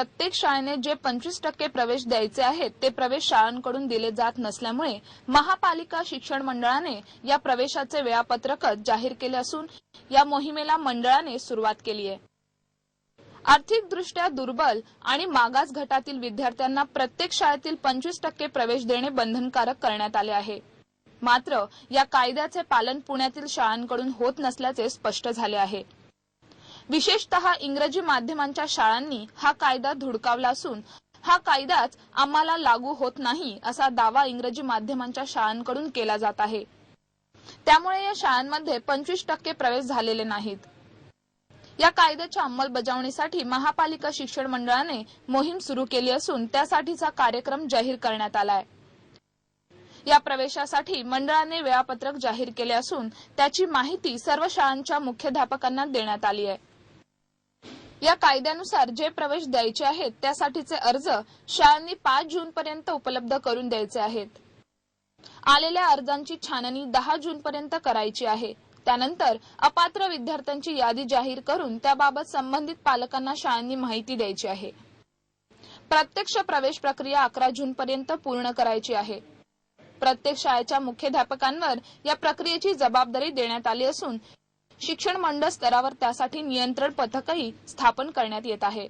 प्रत्येक शाळेने जे पंचवीस टक्के प्रवेश द्यायचे आहेत ते प्रवेश शाळांकडून दिले जात नसल्यामुळे महापालिका शिक्षण मंडळाने या प्रवेशाचे वेळापत्रकच जाहीर केले असून या मोहिमेला मंडळाने सुरुवात केली आहे. आर्थिकदृष्ट्या दुर्बल आणि मागास गटातील विद्यार्थ्यांना प्रत्येक शाळेतील पंचवीस टक्के प्रवेश देणे बंधनकारक करण्यात आले आहे. मात्र या कायद्याचे पालन पुण्यातील शाळांकडून होत नसल्याचे स्पष्ट झाले आहे. विशेषतः इंग्रजी माध्यमांच्या शाळांनी हा कायदा धुडकावला असून हा कायदाच आम्हाला लागू होत नाही असा दावा इंग्रजी माध्यमांच्या शाळांकडून केला जात आहे. त्यामुळे या शाळांमध्ये पंचवीस टक्के प्रवेश झालेले नाहीत. या कायद्याच्या अंमलबजावणीसाठी महापालिका शिक्षण मंडळाने मोहीम सुरू केली असून त्यासाठीचा कार्यक्रम जाहीर करण्यात आलाय. या प्रवेशासाठी मंडळाने वेळापत्रक जाहीर केले असून त्याची माहिती सर्व शाळांच्या मुख्याध्यापकांना देण्यात आली आहे. या कायद्यानुसार जे प्रवेश द्यायचे आहेत त्यासाठीचे अर्ज शाळांनी पाच जून पर्यंत उपलब्ध करून द्यायचे आहेत. आलेल्या अर्जांची छाननी दहा जून पर्यंत करायची आहे. त्यानंतर अपात्र विद्यार्थ्यांची यादी जाहीर करून त्याबाबत संबंधित पालकांना शाळांनी माहिती द्यायची आहे. प्रत्यक्ष प्रवेश प्रक्रिया अकरा जून पर्यंत पूर्ण करायची आहे. प्रत्येक शाळेच्या मुख्याध्यापकांवर या प्रक्रियेची जबाबदारी देण्यात आली असून शिक्षण मंडळ स्तरावर त्यासाठी नियंत्रण पथकही स्थापन करण्यात येत आहे.